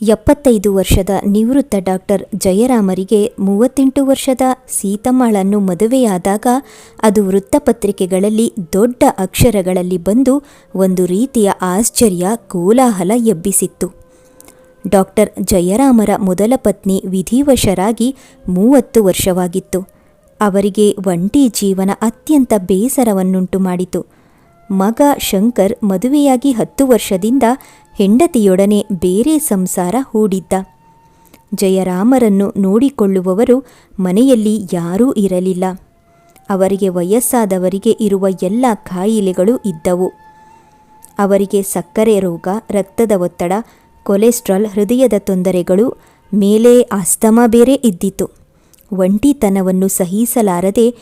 ಎಪ್ಪತ್ತೈದು ವರ್ಷದ ನಿವೃತ್ತ ಡಾಕ್ಟರ್ ಜಯರಾಮರಿಗೆ ಮೂವತ್ತೆಂಟು ವರ್ಷದ ಸೀತಮ್ಮಳನ್ನು ಮದುವೆಯಾದಾಗ ಅದು ವೃತ್ತಪತ್ರಿಕೆಗಳಲ್ಲಿ ದೊಡ್ಡ ಅಕ್ಷರಗಳಲ್ಲಿ ಬಂದು ಒಂದು ರೀತಿಯ ಆಶ್ಚರ್ಯ, ಕೋಲಾಹಲ ಎಬ್ಬಿಸಿತ್ತು. ಡಾಕ್ಟರ್ ಜಯರಾಮರ ಮೊದಲ ಪತ್ನಿ ವಿಧಿವಶರಾಗಿ ಮೂವತ್ತು ವರ್ಷವಾಗಿತ್ತು. ಅವರಿಗೆ ಒಂಟಿ ಜೀವನ ಅತ್ಯಂತ ಬೇಸರವನ್ನುಂಟು ಮಾಡಿತು. ಮಗ ಶಂಕರ್ ಮದುವೆಯಾಗಿ ಹತ್ತು ವರ್ಷದಿಂದ ಹೆಂಡತಿಯೊಡನೆ ಬೇರೆ ಸಂಸಾರ ಹೂಡಿದ್ದ. ಜಯರಾಮರನ್ನು ನೋಡಿಕೊಳ್ಳುವವರು ಮನೆಯಲ್ಲಿ ಯಾರೂ ಇರಲಿಲ್ಲ. ಅವರಿಗೆ ವಯಸ್ಸಾದವರಿಗೆ ಇರುವ ಎಲ್ಲ ಕಾಯಿಲೆಗಳು ಇದ್ದವು. ಅವರಿಗೆ ಸಕ್ಕರೆ ರೋಗ, ರಕ್ತದ ಒತ್ತಡ, ಕೊಲೆಸ್ಟ್ರಾಲ್, ಹೃದಯದ ತೊಂದರೆಗಳು, ಮೇಲೆ ಆಸ್ತಮಾ ಬೇರೆ ಇದ್ದಿತು ಒಂಟಿತನವನ್ನು ಸಹಿಸಲಾರದೆ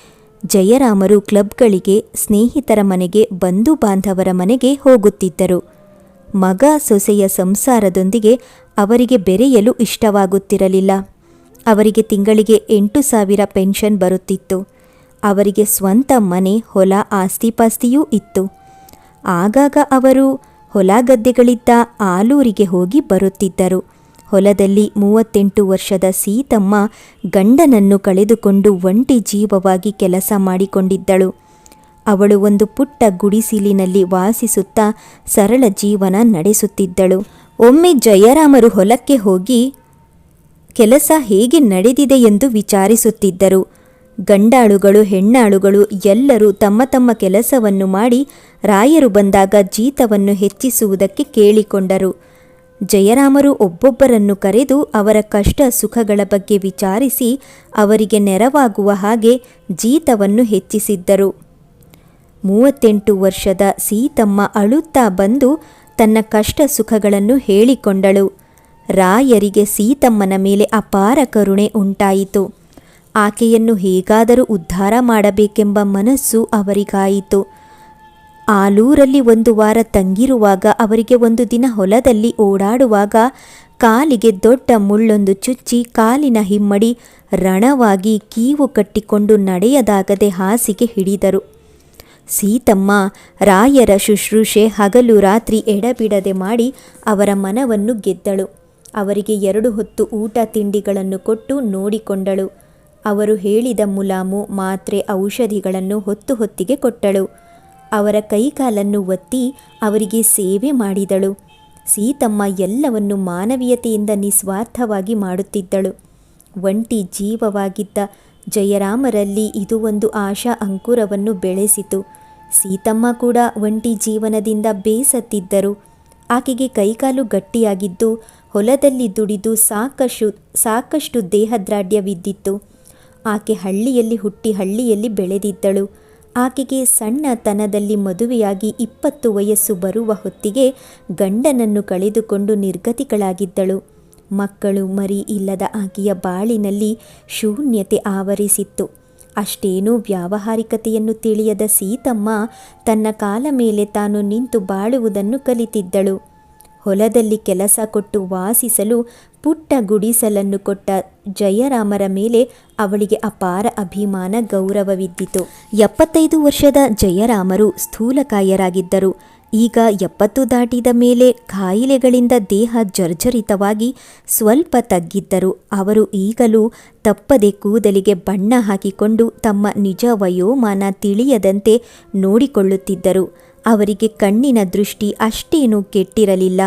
ಜಯರಾಮರು ಕ್ಲಬ್ಗಳಿಗೆ ಸ್ನೇಹಿತರ ಮನೆಗೆ ಬಂಧು ಬಾಂಧವರ ಮನೆಗೆ ಹೋಗುತ್ತಿದ್ದರು. ಮಗ ಸೊಸೆಯ ಸಂಸಾರದೊಂದಿಗೆ ಅವರಿಗೆ ಬೆರೆಯಲು ಇಷ್ಟವಾಗುತ್ತಿರಲಿಲ್ಲ. ಅವರಿಗೆ ತಿಂಗಳಿಗೆ ಎಂಟು ಸಾವಿರ ಪೆನ್ಷನ್ ಬರುತ್ತಿತ್ತು. ಅವರಿಗೆ ಸ್ವಂತ ಮನೆ, ಹೊಲ ಆಸ್ತಿಪಾಸ್ತಿಯೂ ಇತ್ತು. ಆಗಾಗ ಅವರು ಹೊಲ ಗದ್ದೆಗಳಿದ್ದ ಆಲೂರಿಗೆ ಹೋಗಿ ಬರುತ್ತಿದ್ದರು. ಹೊಲದಲ್ಲಿ ಮೂವತ್ತೆಂಟು ವರ್ಷದ ಸೀತಮ್ಮ ಗಂಡನನ್ನು ಕಳೆದುಕೊಂಡು ಒಂಟಿ ಜೀವವಾಗಿ ಕೆಲಸ ಮಾಡಿಕೊಂಡಿದ್ದಳು. ಅವಳು ಒಂದು ಪುಟ್ಟ ಗುಡಿಸಿಲಿನಲ್ಲಿ ವಾಸಿಸುತ್ತಾ ಸರಳ ಜೀವನ ನಡೆಸುತ್ತಿದ್ದಳು. ಒಮ್ಮೆ ಜಯರಾಮರು ಹೊಲಕ್ಕೆ ಹೋಗಿ, ಕೆಲಸ ಹೇಗೆ ನಡೆದಿದೆ ಎಂದು ವಿಚಾರಿಸುತ್ತಿದ್ದರು. ಗಂಡಾಳುಗಳು, ಹೆಣ್ಣಾಳುಗಳು ಎಲ್ಲರೂ ತಮ್ಮ ತಮ್ಮ ಕೆಲಸವನ್ನು ಮಾಡಿ ರಾಯರು ಬಂದಾಗ ಜೀತವನ್ನು ಹೆಚ್ಚಿಸುವುದಕ್ಕೆ ಕೇಳಿಕೊಂಡರು. ಜಯರಾಮರು ಒಬ್ಬೊಬ್ಬರನ್ನು ಕರೆದು ಅವರ ಕಷ್ಟ ಸುಖಗಳ ಬಗ್ಗೆ ವಿಚಾರಿಸಿ ಅವರಿಗೆ ನೆರವಾಗುವ ಹಾಗೆ ಜೀತವನ್ನು ಹೆಚ್ಚಿಸಿದ್ದರು. ಮೂವತ್ತೆಂಟು ವರ್ಷದ ಸೀತಮ್ಮ ಅಳುತ್ತಾ ಬಂದು ತನ್ನ ಕಷ್ಟ ಸುಖಗಳನ್ನು ಹೇಳಿಕೊಂಡಳು. ರಾಯರಿಗೆ ಸೀತಮ್ಮನ ಮೇಲೆ ಅಪಾರ ಕರುಣೆ ಉಂಟಾಯಿತು. ಆಕೆಯನ್ನು ಹೇಗಾದರೂ ಉದ್ಧಾರ ಮಾಡಬೇಕೆಂಬ ಮನಸ್ಸು ಅವರಿಗಾಯಿತು. ಆಲೂರಲ್ಲಿ ಒಂದು ವಾರ ತಂಗಿರುವಾಗ ಅವರಿಗೆ ಒಂದು ದಿನ ಹೊಲದಲ್ಲಿ ಓಡಾಡುವಾಗ ಕಾಲಿಗೆ ದೊಡ್ಡ ಮುಳ್ಳೊಂದು ಚುಚ್ಚಿ ಕಾಲಿನ ಹಿಮ್ಮಡಿ ರಣವಾಗಿ ಕೀವು ಕಟ್ಟಿಕೊಂಡು ನಡೆಯದಾಗದೆ ಹಾಸಿಗೆ ಹಿಡಿದರು. ಸೀತಮ್ಮ, ರಾಯರ ಶುಶ್ರೂಷೆ ಹಗಲು ರಾತ್ರಿ ಎಡಬಿಡದೆ ಮಾಡಿ ಅವರ ಮನವನ್ನು ಗೆದ್ದಳು. ಅವರಿಗೆ ಎರಡು ಹೊತ್ತು ಊಟ ತಿಂಡಿಗಳನ್ನು ಕೊಟ್ಟು ನೋಡಿಕೊಂಡಳು. ಅವರು ಹೇಳಿದ ಮುಲಾಮು ಮಾತ್ರೆ ಔಷಧಿಗಳನ್ನು ಹೊತ್ತು ಹೊತ್ತಿಗೆ ಕೊಟ್ಟಳು. ಅವರ ಕೈಕಾಲನ್ನು ಒತ್ತಿ ಅವರಿಗೆ ಸೇವೆ ಮಾಡಿದಳು. ಸೀತಮ್ಮ ಎಲ್ಲವನ್ನು ಮಾನವೀಯತೆಯಿಂದ ನಿಸ್ವಾರ್ಥವಾಗಿ ಮಾಡುತ್ತಿದ್ದಳು. ಒಂಟಿ ಜೀವವಾಗಿದ್ದ ಜಯರಾಮರಲ್ಲಿ ಇದು ಒಂದು ಆಶಾ ಅಂಕುರವನ್ನು ಬೆಳೆಸಿತು. ಸೀತಮ್ಮ ಕೂಡ ಒಂಟಿ ಜೀವನದಿಂದ ಬೇಸತ್ತಿದ್ದರು. ಆಕೆಗೆ ಕೈಕಾಲು ಗಟ್ಟಿಯಾಗಿದ್ದು, ಹೊಲದಲ್ಲಿ ದುಡಿದು ಸಾಕಷ್ಟು ಸಾಕಷ್ಟು ದೇಹದ್ರಾಢ್ಯವಿದ್ದಿತ್ತು ಆಕೆ ಹಳ್ಳಿಯಲ್ಲಿ ಹುಟ್ಟಿ ಹಳ್ಳಿಯಲ್ಲಿ ಬೆಳೆದಿದ್ದಳು. ಆಕೆಗೆ ಸಣ್ಣತನದಲ್ಲಿ ಮದುವೆಯಾಗಿ ಇಪ್ಪತ್ತು ವಯಸ್ಸು ಬರುವ ಹೊತ್ತಿಗೆ ಗಂಡನನ್ನು ಕಳೆದುಕೊಂಡು ನಿರ್ಗತಿಗಳಾಗಿದ್ದಳು ಮಕ್ಕಳು ಮರಿ ಇಲ್ಲದ ಆಕೆಯ ಬಾಳಿನಲ್ಲಿ ಶೂನ್ಯತೆ ಆವರಿಸಿತ್ತು. ಅಷ್ಟೇನೂ ವ್ಯಾವಹಾರಿಕತೆಯನ್ನು ತಿಳಿಯದ ಸೀತಮ್ಮ ತನ್ನ ಕಾಲ ಮೇಲೆ ತಾನು ನಿಂತು ಬಾಳುವುದನ್ನು ಕಲಿತಿದ್ದಳು. ಹೊಲದಲ್ಲಿ ಕೆಲಸ ಕೊಟ್ಟು ವಾಸಿಸಲು ಪುಟ್ಟ ಗುಡಿಸಲನ್ನು ಕೊಟ್ಟ ಜಯರಾಮರ ಮೇಲೆ ಅವಳಿಗೆ ಅಪಾರ ಅಭಿಮಾನ ಗೌರವವಿದ್ದಿತು. ಎಪ್ಪತ್ತೈದು ವರ್ಷದ ಜಯರಾಮರು ಸ್ಥೂಲಕಾಯರಾಗಿದ್ದರು. ಈಗ ಎಪ್ಪತ್ತು ದಾಟಿದ ಮೇಲೆ ಕಾಯಿಲೆಗಳಿಂದ ದೇಹ ಜರ್ಜರಿತವಾಗಿ ಸ್ವಲ್ಪ ತಗ್ಗಿದ್ದರು. ಅವರು ಈಗಲೂ ತಪ್ಪದೆ ಕೂದಲಿಗೆ ಬಣ್ಣ ಹಾಕಿಕೊಂಡು ತಮ್ಮ ನಿಜ ವಯೋಮಾನ ತಿಳಿಯದಂತೆ ನೋಡಿಕೊಳ್ಳುತ್ತಿದ್ದರು. ಅವರಿಗೆ ಕಣ್ಣಿನ ದೃಷ್ಟಿ ಅಷ್ಟೇನೂ ಕೆಟ್ಟಿರಲಿಲ್ಲ.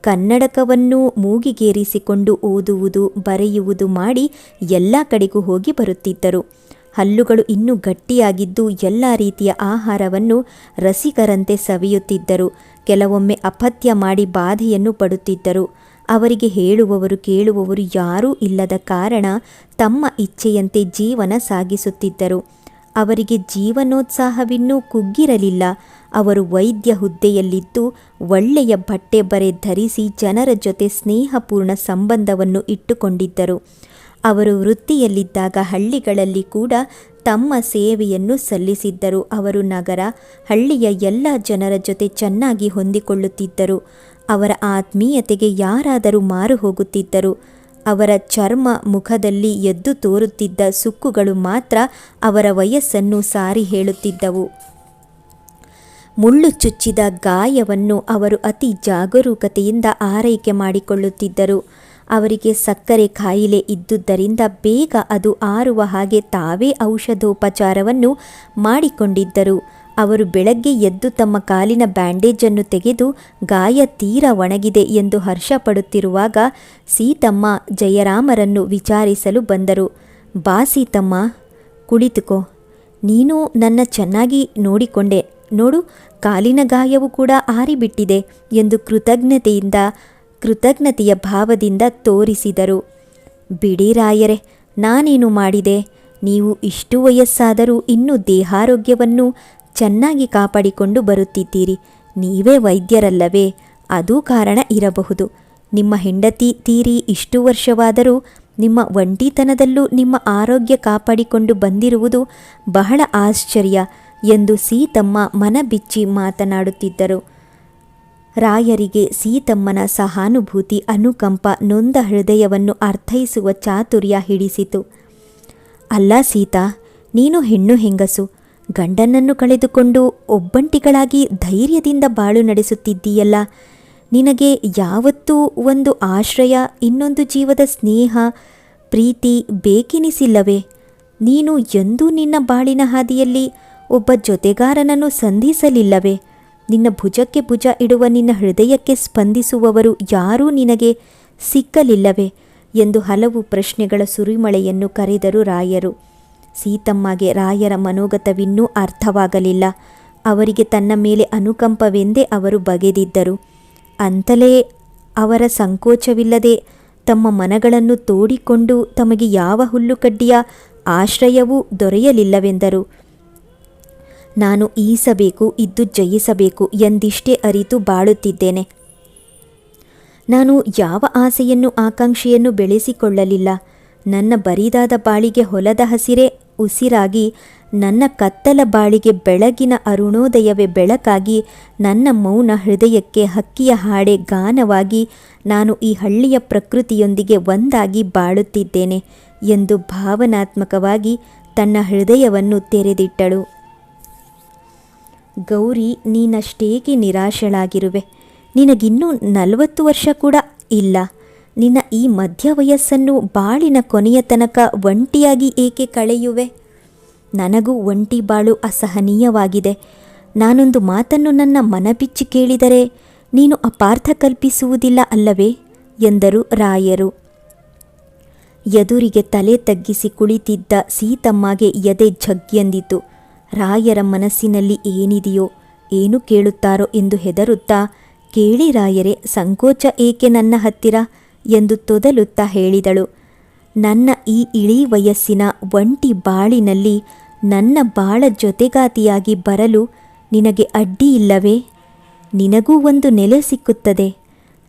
ಕನ್ನಡಕವನ್ನು ಮೂಗಿಗೇರಿಸಿಕೊಂಡು ಓದುವುದು, ಬರೆಯುವುದು ಮಾಡಿ ಎಲ್ಲ ಕಡೆಗೂ ಹೋಗಿ ಬರುತ್ತಿದ್ದರು. ಹಲ್ಲುಗಳು ಇನ್ನೂ ಗಟ್ಟಿಯಾಗಿದ್ದು ಎಲ್ಲ ರೀತಿಯ ಆಹಾರವನ್ನು ರಸಿಕರಂತೆ ಸವಿಯುತ್ತಿದ್ದರು. ಕೆಲವೊಮ್ಮೆ ಅಪಥ್ಯ ಮಾಡಿ ಬಾಧೆಯನ್ನು ಪಡುತ್ತಿದ್ದರು. ಅವರಿಗೆ ಹೇಳುವವರು ಕೇಳುವವರು ಯಾರೂ ಇಲ್ಲದ ಕಾರಣ ತಮ್ಮ ಇಚ್ಛೆಯಂತೆ ಜೀವನ ಸಾಗಿಸುತ್ತಿದ್ದರು. ಅವರಿಗೆ ಜೀವನೋತ್ಸಾಹವಿನ್ನೂ ಕುಗ್ಗಿರಲಿಲ್ಲ. ಅವರು ವೈದ್ಯ ಹುದ್ದೆಯಲ್ಲಿದ್ದು ಒಳ್ಳೆಯ ಬಟ್ಟೆ ಬರೆ ಧರಿಸಿ ಜನರ ಜೊತೆ ಸ್ನೇಹಪೂರ್ಣ ಸಂಬಂಧವನ್ನು ಇಟ್ಟುಕೊಂಡಿದ್ದರು. ಅವರು ವೃತ್ತಿಯಲ್ಲಿದ್ದಾಗ ಹಳ್ಳಿಗಳಲ್ಲಿ ಕೂಡ ತಮ್ಮ ಸೇವೆಯನ್ನು ಸಲ್ಲಿಸಿದ್ದರು. ಅವರು ನಗರ, ಹಳ್ಳಿಯ ಎಲ್ಲ ಜನರ ಜೊತೆ ಚೆನ್ನಾಗಿ ಹೊಂದಿಕೊಳ್ಳುತ್ತಿದ್ದರು. ಅವರ ಆತ್ಮೀಯತೆಗೆ ಯಾರಾದರೂ ಮಾರು ಹೋಗುತ್ತಿದ್ದರು. ಅವರ ಚರ್ಮ ಮುಖದಲ್ಲಿ ಎದ್ದು ತೋರುತ್ತಿದ್ದ ಸುಕ್ಕುಗಳು ಮಾತ್ರ ಅವರ ವಯಸ್ಸನ್ನು ಸಾರಿ ಹೇಳುತ್ತಿದ್ದವು. ಮುಳ್ಳು ಚುಚ್ಚಿದ ಗಾಯವನ್ನು ಅವರು ಅತಿ ಜಾಗರೂಕತೆಯಿಂದ ಆರೈಕೆ ಮಾಡಿಕೊಳ್ಳುತ್ತಿದ್ದರು. ಅವರಿಗೆ ಸಕ್ಕರೆ ಕಾಯಿಲೆ ಇದ್ದುದರಿಂದ ಬೇಗ ಅದು ಆರುವ ಹಾಗೆ ತಾವೇ ಔಷಧೋಪಚಾರವನ್ನು ಮಾಡಿಕೊಂಡಿದ್ದರು. ಅವರು ಬೆಳಗ್ಗೆ ಎದ್ದು ತಮ್ಮ ಕಾಲಿನ ಬ್ಯಾಂಡೇಜನ್ನು ತೆಗೆದು ಗಾಯ ತೀರ ಒಣಗಿದೆ ಎಂದು ಹರ್ಷಪಡುತ್ತಿರುವಾಗ ಸೀತಮ್ಮ ಜಯರಾಮರನ್ನು ವಿಚಾರಿಸಲು ಬಂದರು. ಬಾ ಸೀತಮ್ಮ, ಕುಳಿತುಕೋ. ನೀನು ನನ್ನ ಚೆನ್ನಾಗಿ ನೋಡಿಕೊಂಡೆ. ನೋಡು, ಕಾಲಿನ ಗಾಯವು ಕೂಡ ಆರಿಬಿಟ್ಟಿದೆ ಎಂದು ಕೃತಜ್ಞತೆಯಿಂದ ಕೃತಜ್ಞತೆಯ ಭಾವದಿಂದ ತೋರಿಸಿದರು. ಬಿಡಿ ರಾಯರೆ, ನಾನೇನು ಮಾಡಿದೆ? ನೀವು ಇಷ್ಟು ವಯಸ್ಸಾದರೂ ಇನ್ನೂ ದೇಹಾರೋಗ್ಯವನ್ನು ಚೆನ್ನಾಗಿ ಕಾಪಾಡಿಕೊಂಡು ಬರುತ್ತಿದ್ದೀರಿ. ನೀವೇ ವೈದ್ಯರಲ್ಲವೇ? ಅದೂ ಕಾರಣ ಇರಬಹುದು. ನಿಮ್ಮ ಹೆಂಡತಿ ತೀರಿ ಇಷ್ಟು ವರ್ಷವಾದರೂ ನಿಮ್ಮ ಒಂಟಿತನದಲ್ಲೂ ನಿಮ್ಮ ಆರೋಗ್ಯ ಕಾಪಾಡಿಕೊಂಡು ಬಂದಿರುವುದು ಬಹಳ ಆಶ್ಚರ್ಯ ಎಂದು ಸೀತಮ್ಮ ಮನಬಿಚ್ಚಿ ಮಾತನಾಡುತ್ತಿದ್ದರು. ರಾಯರಿಗೆ ಸೀತಮ್ಮನ ಸಹಾನುಭೂತಿ ಅನುಕಂಪ ನೊಂದ ಹೃದಯವನ್ನು ಅರ್ಥೈಸುವ ಚಾತುರ್ಯ ಹಿಡಿಸಿತು. ಅಲ್ಲ ಸೀತಾ, ನೀನು ಹೆಣ್ಣು ಹೆಂಗಸು, ಗಂಡನನ್ನು ಕಳೆದುಕೊಂಡು ಒಬ್ಬಂಟಿಗಳಾಗಿ ಧೈರ್ಯದಿಂದ ಬಾಳು ನಡೆಸುತ್ತಿದ್ದೀಯಲ್ಲ, ನಿನಗೆ ಯಾವತ್ತೂ ಒಂದು ಆಶ್ರಯ, ಇನ್ನೊಂದು ಜೀವದ ಸ್ನೇಹ, ಪ್ರೀತಿ ಬೇಕೆನಿಸಿಲ್ಲವೇ? ನೀನು ಎಂದೂ ನಿನ್ನ ಬಾಳಿನ ಹಾದಿಯಲ್ಲಿ ಒಬ್ಬ ಜೊತೆಗಾರನನ್ನು ಸಂಧಿಸಲಿಲ್ಲವೇ? ನಿನ್ನ ಭುಜಕ್ಕೆ ಭುಜ ಇಡುವ ನಿನ್ನ ಹೃದಯಕ್ಕೆ ಸ್ಪಂದಿಸುವವರು ಯಾರೂ ನಿನಗೆ ಸಿಕ್ಕಲಿಲ್ಲವೇ ಎಂದು ಹಲವು ಪ್ರಶ್ನೆಗಳ ಸುರಿಮಳೆಯನ್ನು ಕರೆದರು ರಾಯರು. ಸೀತಮ್ಮಗೆ ರಾಯರ ಮನೋಗತವಿನ್ನೂ ಅರ್ಥವಾಗಲಿಲ್ಲ. ಅವರಿಗೆ ತನ್ನ ಮೇಲೆ ಅನುಕಂಪವೆಂದೇ ಅವರು ಬಗೆದಿದ್ದರು. ಅಂತಲೇ ಅವರ ಸಂಕೋಚವಿಲ್ಲದೆ ತಮ್ಮ ಮನಗಳನ್ನು ತೋಡಿಕೊಂಡು ತಮಗೆ ಯಾವ ಹುಲ್ಲುಕಡ್ಡಿಯ ಆಶ್ರಯವೂ ದೊರೆಯಲಿಲ್ಲವೆಂದರು. ನಾನು ಈಸಬೇಕು, ಇದ್ದು ಜಯಿಸಬೇಕು ಎಂದಿಷ್ಟೇ ಅರಿತು ಬಾಳುತ್ತಿದ್ದೇನೆ. ನಾನು ಯಾವ ಆಸೆಯನ್ನು, ಆಕಾಂಕ್ಷೆಯನ್ನು ಬೆಳೆಸಿಕೊಳ್ಳಲಿಲ್ಲ. ನನ್ನ ಬರಿದಾದ ಬಾಳಿಗೆ ಹೊಲದ ಹಸಿರೇ ಉಸಿರಾಗಿ, ನನ್ನ ಕತ್ತಲ ಬಾಳಿಗೆ ಬೆಳಗಿನ ಅರುಣೋದಯವೇ ಬೆಳಕಾಗಿ, ನನ್ನ ಮೌನ ಹೃದಯಕ್ಕೆ ಹಕ್ಕಿಯ ಹಾಡೆ ಗಾನವಾಗಿ, ನಾನು ಈ ಹಳ್ಳಿಯ ಪ್ರಕೃತಿಯೊಂದಿಗೆ ಒಂದಾಗಿ ಬಾಳುತ್ತಿದ್ದೇನೆ ಎಂದು ಭಾವನಾತ್ಮಕವಾಗಿ ತನ್ನ ಹೃದಯವನ್ನು ತೆರೆದಿಟ್ಟಳು. ಗೌರಿ, ನೀನಷ್ಟೇಕೆ ನಿರಾಶಳಾಗಿರುವೆ? ನಿನಗಿನ್ನೂ ನಲವತ್ತು ವರ್ಷ ಕೂಡ ಇಲ್ಲ. ನಿನ್ನ ಈ ಮಧ್ಯ ವಯಸ್ಸನ್ನು ಬಾಳಿನ ಕೊನೆಯ ತನಕ ಒಂಟಿಯಾಗಿ ಏಕೆ ಕಳೆಯುವೆ? ನನಗೂ ಒಂಟಿ ಬಾಳು ಅಸಹನೀಯವಾಗಿದೆ. ನಾನೊಂದು ಮಾತನ್ನು ನನ್ನ ಮನಬಿಚ್ಚಿ ಕೇಳಿದರೆ ನೀನು ಅಪಾರ್ಥ ಕಲ್ಪಿಸುವುದಿಲ್ಲ ಅಲ್ಲವೇ? ಎಂದರು ರಾಯರು. ಎದುರಿಗೆ ತಲೆ ತಗ್ಗಿಸಿ ಕುಳಿತಿದ್ದ ಸೀತಮ್ಮಗೆ ಎದೆ ಝಗ್ಗೆಂದಿತು ರಾಯರ ಮನಸ್ಸಿನಲ್ಲಿ ಏನಿದೆಯೋ ಏನು ಕೇಳುತ್ತಾರೋ ಎಂದು ಹೆದರುತ್ತಾ, ಕೇಳಿ ರಾಯರೇ, ಸಂಕೋಚ ಏಕೆ ನನ್ನ ಹತ್ತಿರ? ಎಂದು ತೊದಲುತ್ತಾ ಹೇಳಿದಳು. ನನ್ನ ಈ ಇಳಿ ವಯಸ್ಸಿನ ಒಂಟಿ ಬಾಳಿನಲ್ಲಿ ನನ್ನ ಬಾಳ ಜೊತೆಗಾತಿಯಾಗಿ ಬರಲು ನಿನಗೆ ಅಡ್ಡಿ ಇಲ್ಲವೇ? ನಿನಗೂ ಒಂದು ನೆಲೆ ಸಿಕ್ಕುತ್ತದೆ.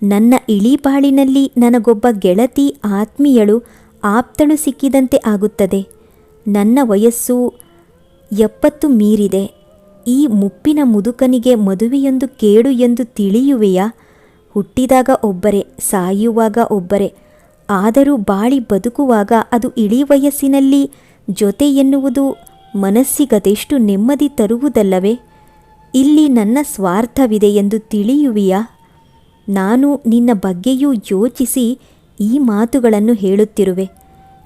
ನನ್ನ ಇಳಿ ಬಾಳಿನಲ್ಲಿ ನನಗೊಬ್ಬ ಗೆಳತಿ, ಆತ್ಮೀಯಳು ಆಪ್ತಳು ಸಿಕ್ಕಿದಂತೆ ಆಗುತ್ತದೆ. ನನ್ನ ವಯಸ್ಸು ಎಪ್ಪತ್ತು ಮೀರಿದೆ. ಈ ಮುಪ್ಪಿನ ಮುದುಕನಿಗೆ ಮದುವೆಯೊಂದು ಕೇಡು ಎಂದು ತಿಳಿಯುವೆಯಾ? ಹುಟ್ಟಿದಾಗ ಒಬ್ಬರೇ, ಸಾಯುವಾಗ ಒಬ್ಬರೇ. ಆದರೂ ಬಾಳಿ ಬದುಕುವಾಗ ಅದು ಇಳಿ ವಯಸ್ಸಿನಲ್ಲಿ ಜೊತೆ ಎನ್ನುವುದು ಮನಸ್ಸಿಗದೆಷ್ಟು ನೆಮ್ಮದಿ ತರುವುದಲ್ಲವೇ? ಇಲ್ಲಿ ನನ್ನ ಸ್ವಾರ್ಥವಿದೆ ಎಂದು ತಿಳಿಯುವಿಯಾ? ನಾನು ನಿನ್ನ ಬಗ್ಗೆಯೂ ಯೋಚಿಸಿ ಈ ಮಾತುಗಳನ್ನು ಹೇಳುತ್ತಿರುವೆ.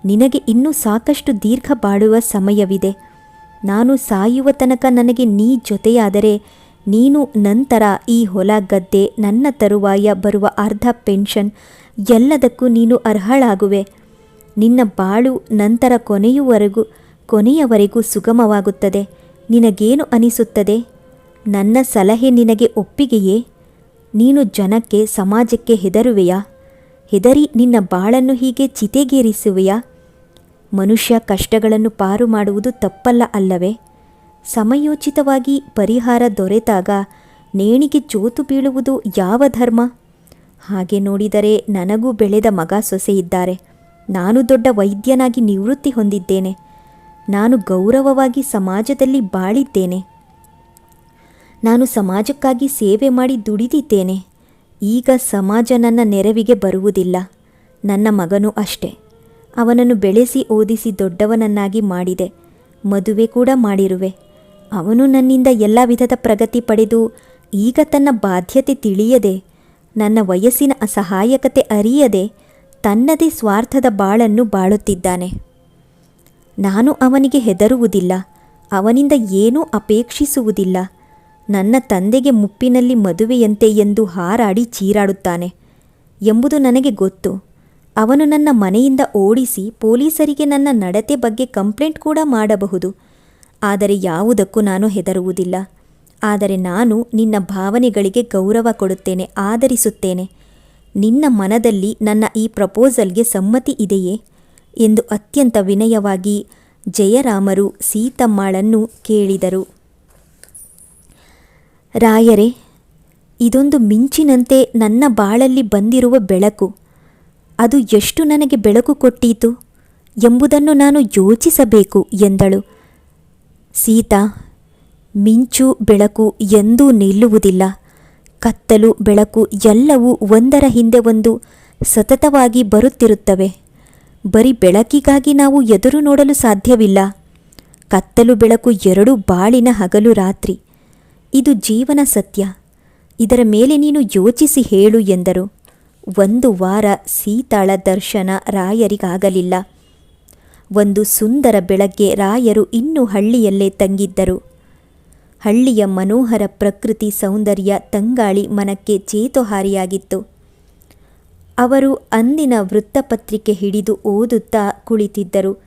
ನಿನಗೆ ಇನ್ನೂ ಸಾಕಷ್ಟು ದೀರ್ಘ ಬಾಳುವ ಸಮಯವಿದೆ. ನಾನು ಸಾಯುವ ತನಕ ನನಗೆ ನೀ ಜೊತೆಯಾದರೆ ನೀನು ನಂತರ ಈ ಹೊಲ ಗದ್ದೆ, ನನ್ನ ತರುವಾಯ ಬರುವ ಅರ್ಧ ಪೆನ್ಷನ್ ಎಲ್ಲದಕ್ಕೂ ನೀನು ಅರ್ಹಳಾಗುವೆ. ನಿನ್ನ ಬಾಳು ನಂತರ ಕೊನೆಯುವರೆಗೂ, ಕೊನೆಯವರೆಗೂ ಸುಗಮವಾಗುತ್ತದೆ. ನಿನಗೇನು ಅನಿಸುತ್ತದೆ? ನನ್ನ ಸಲಹೆ ನಿನಗೆ ಒಪ್ಪಿಗೆಯೇ? ನೀನು ಜನಕ್ಕೆ, ಸಮಾಜಕ್ಕೆ ಹೆದರುವೆಯಾ? ಹೆದರಿ ನಿನ್ನ ಬಾಳನ್ನು ಹೀಗೆ ಚಿತೆಗೇರಿಸುವೆಯಾ? ಮನುಷ್ಯ ಕಷ್ಟಗಳನ್ನು ಪಾರು ಮಾಡುವುದು ತಪ್ಪಲ್ಲ ಅಲ್ಲವೇ? ಸಮಯೋಚಿತವಾಗಿ ಪರಿಹಾರ ದೊರೆತಾಗ ನೇಣಿಗೆ ಚೋತು ಬೀಳುವುದು ಯಾವ ಧರ್ಮ? ಹಾಗೆ ನೋಡಿದರೆ ನನಗೂ ಬೆಳೆದ ಮಗ ಸೊಸೆ ಇದ್ದಾರೆ. ನಾನು ದೊಡ್ಡ ವೈದ್ಯನಾಗಿ ನಿವೃತ್ತಿ ಹೊಂದಿದ್ದೇನೆ. ನಾನು ಗೌರವವಾಗಿ ಸಮಾಜದಲ್ಲಿ ಬಾಳಿದ್ದೇನೆ. ನಾನು ಸಮಾಜಕ್ಕಾಗಿ ಸೇವೆ ಮಾಡಿ ದುಡಿದಿದ್ದೇನೆ. ಈಗ ಸಮಾಜ ನನ್ನ ನೆರವಿಗೆ ಬರುವುದಿಲ್ಲ. ನನ್ನ ಮಗನು ಅಷ್ಟೆ. ಅವನನ್ನು ಬೆಳೆಸಿ ಓದಿಸಿ ದೊಡ್ಡವನನ್ನಾಗಿ ಮಾಡಿದೆ. ಮದುವೆ ಕೂಡ ಮಾಡಿರುವೆ. ಅವನು ನನ್ನಿಂದ ಎಲ್ಲ ವಿಧದ ಪ್ರಗತಿ ಪಡೆದು ಈಗ ತನ್ನ ಬಾಧ್ಯತೆ ತಿಳಿಯದೆ, ನನ್ನ ವಯಸ್ಸಿನ ಅಸಹಾಯಕತೆ ಅರಿಯದೆ ತನ್ನದೇ ಸ್ವಾರ್ಥದ ಬಾಳನ್ನು ಬಾಳುತ್ತಿದ್ದಾನೆ. ನಾನು ಅವನಿಗೆ ಹೆದರುವುದಿಲ್ಲ. ಅವನಿಂದ ಏನೂ ಅಪೇಕ್ಷಿಸುವುದಿಲ್ಲ. ನನ್ನ ತಂದೆಗೆ ಮುಪ್ಪಿನಲ್ಲಿ ಮದುವೆಯಂತೆ ಎಂದು ಹಾರಾಡಿ ಚೀರಾಡುತ್ತಾನೆ ಎಂಬುದು ನನಗೆ ಗೊತ್ತು. ಅವನು ನನ್ನ ಮನೆಯಿಂದ ಓಡಿಸಿ ಪೊಲೀಸರಿಗೆ ನನ್ನ ನಡತೆ ಬಗ್ಗೆ ಕಂಪ್ಲೇಂಟ್ ಕೂಡ ಮಾಡಬಹುದು. ಆದರೆ ಯಾವುದಕ್ಕೂ ನಾನು ಹೆದರುವುದಿಲ್ಲ. ಆದರೆ ನಾನು ನಿನ್ನ ಭಾವನೆಗಳಿಗೆ ಗೌರವ ಕೊಡುತ್ತೇನೆ ಆದರಿಸುತ್ತೇನೆ ನಿನ್ನ ಮನದಲ್ಲಿ ನನ್ನ ಈ ಪ್ರಪೋಸಲ್ಗೆ ಸಮ್ಮತಿ ಇದೆಯೇ? ಎಂದು ಅತ್ಯಂತ ವಿನಯವಾಗಿ ಜಯರಾಮರು ಸೀತಮ್ಮಾಳನ್ನು ಕೇಳಿದರು. ರಾಯರೇ, ಇದೊಂದು ಮಿಂಚಿನಂತೆ ನನ್ನ ಬಾಳಲ್ಲಿ ಬಂದಿರುವ ಬೆಳಕು. ಅದು ಎಷ್ಟು ನನಗೆ ಬೆಳಕು ಕೊಟ್ಟೀತು ಎಂಬುದನ್ನು ನಾನು ಯೋಚಿಸಬೇಕು ಎಂದಳು. ಸೀತಾ, ಮಿಂಚು ಬೆಳಕು ಎಂದೂ ನಿಲ್ಲುವುದಿಲ್ಲ. ಕತ್ತಲು ಬೆಳಕು ಎಲ್ಲವೂ ಒಂದರ ಹಿಂದೆ ಒಂದು ಸತತವಾಗಿ ಬರುತ್ತಿರುತ್ತವೆ. ಬರೀ ಬೆಳಕಿಗಾಗಿ ನಾವು ಎದುರು ನೋಡಲು ಸಾಧ್ಯವಿಲ್ಲ. ಕತ್ತಲು ಬೆಳಕು ಎರಡೂ ಬಾಳಿನ ಹಗಲು ರಾತ್ರಿ. ಇದು ಜೀವನ ಸತ್ಯ. ಇದರ ಮೇಲೆ ನೀನು ಯೋಚಿಸಿ ಹೇಳು ಎಂದರು. ಒಂದು ವಾರ ಸೀತಾಳ ದರ್ಶನ ರಾಯರಿಗಾಗಲಿಲ್ಲ. ಒಂದು ಸುಂದರ ಬೆಳಗ್ಗೆ ರಾಯರು ಇನ್ನೂ ಹಳ್ಳಿಯಲ್ಲೇ ತಂಗಿದ್ದರು. ಹಳ್ಳಿಯ ಮನೋಹರ ಪ್ರಕೃತಿ ಸೌಂದರ್ಯ ತಂಗಾಳಿ ಮನಕ್ಕೆ ಚೇತೋಹಾರಿಯಾಗಿತ್ತು. ಅವರು ಅಂದಿನ ವೃತ್ತಪತ್ರಿಕೆ ಹಿಡಿದು ಓದುತ್ತಾ ಕುಳಿತಿದ್ದರು.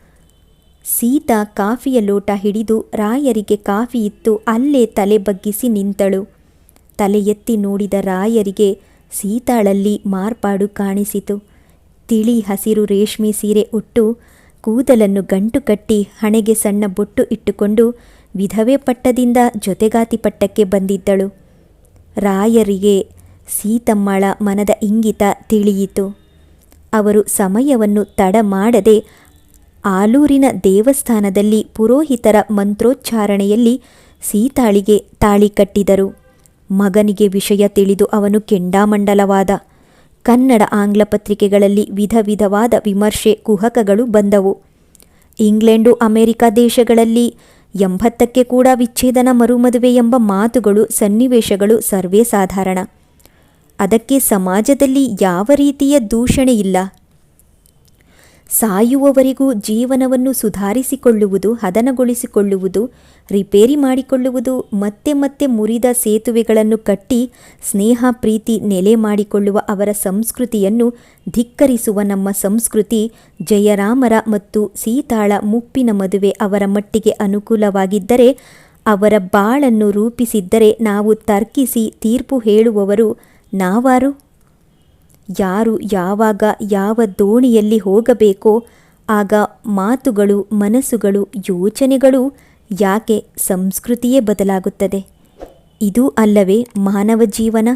ಸೀತಾ ಕಾಫಿಯ ಲೋಟ ಹಿಡಿದು ರಾಯರಿಗೆ ಕಾಫಿ ಇತ್ತು, ಅಲ್ಲೇ ತಲೆ ಬಗ್ಗಿಸಿ ನಿಂತಳು. ತಲೆ ಎತ್ತಿ ನೋಡಿದ ರಾಯರಿಗೆ ಸೀತಾಳಲ್ಲಿ ಮಾರ್ಪಾಡು ಕಾಣಿಸಿತು. ತಿಳಿ ಹಸಿರು ರೇಷ್ಮೆ ಸೀರೆ ಉಟ್ಟು ಕೂದಲನ್ನು ಗಂಟು ಕಟ್ಟಿ ಹಣೆಗೆ ಸಣ್ಣ ಬೊಟ್ಟು ಇಟ್ಟುಕೊಂಡು ವಿಧವೆ ಪಟ್ಟದಿಂದ ಜೊತೆಗಾತಿ ಪಟ್ಟಕ್ಕೆ ಬಂದಿದ್ದಳು. ರಾಯರಿಗೆ ಸೀತಮ್ಮಳ ಮನದ ಇಂಗಿತ ತಿಳಿಯಿತು. ಅವರು ಸಮಯವನ್ನು ತಡ ಮಾಡದೆ ಆಲೂರಿನ ದೇವಸ್ಥಾನದಲ್ಲಿ ಪುರೋಹಿತರ ಮಂತ್ರೋಚ್ಚಾರಣೆಯಲ್ಲಿ ಸೀತಾಳಿಗೆ ತಾಳಿ ಕಟ್ಟಿದರು. ಮಗನಿಗೆ ವಿಷಯ ತಿಳಿದು ಅವನು ಕೆಂಡಾಮಂಡಲವಾದ. ಕನ್ನಡ ಆಂಗ್ಲ ಪತ್ರಿಕೆಗಳಲ್ಲಿ ವಿಧ ವಿಧವಾದ ವಿಮರ್ಶೆ ಕುಹಕಗಳು ಬಂದವು. ಇಂಗ್ಲೆಂಡು ಅಮೆರಿಕ ದೇಶಗಳಲ್ಲಿ ಎಂಬತ್ತಕ್ಕೆ ಕೂಡ ವಿಚ್ಛೇದನ ಮರುಮದುವೆ ಎಂಬ ಮಾತುಗಳು, ಸನ್ನಿವೇಶಗಳು ಸರ್ವೇ ಸಾಧಾರಣ. ಅದಕ್ಕೆ ಸಮಾಜದಲ್ಲಿ ಯಾವ ರೀತಿಯ ದೂಷಣೆ ಇಲ್ಲ. ಸಾಯುವವರೆಗೂ ಜೀವನವನ್ನು ಸುಧಾರಿಸಿಕೊಳ್ಳುವುದು, ಹದನಗೊಳಿಸಿಕೊಳ್ಳುವುದು, ರಿಪೇರಿ ಮಾಡಿಕೊಳ್ಳುವುದು, ಮತ್ತೆ ಮತ್ತೆ ಮುರಿದ ಸೇತುವೆಗಳನ್ನು ಕಟ್ಟಿ ಸ್ನೇಹ, ಪ್ರೀತಿ, ನೆಲೆ ಮಾಡಿಕೊಳ್ಳುವ ಅವರ ಸಂಸ್ಕೃತಿಯನ್ನು ಧಿಕ್ಕರಿಸುವ ನಮ್ಮ ಸಂಸ್ಕೃತಿ ಜಯರಾಮರ ಮತ್ತು ಸೀತಾಳ ಮುಪ್ಪಿನ ಮದುವೆ ಅವರ ಮಟ್ಟಿಗೆ ಅನುಕೂಲವಾಗಿದ್ದರೆ, ಅವರ ಬಾಳನ್ನು ರೂಪಿಸಿದ್ದರೆ ನಾವು ತರ್ಕಿಸಿ ತೀರ್ಪು ಹೇಳುವವರು ನಾವಾರು? ಯಾರು ಯಾವಾಗ ಯಾವ ದೋಣಿಯಲ್ಲಿ ಹೋಗಬೇಕೋ ಆಗ ಮಾತುಗಳು, ಮನಸ್ಸುಗಳು, ಯೋಚನೆಗಳು ಯಾಕೆ ಸಂಸ್ಕೃತಿಯೇ ಬದಲಾಗುತ್ತದೆ? ಇದು ಅಲ್ಲವೇ ಮಾನವ ಜೀವನ?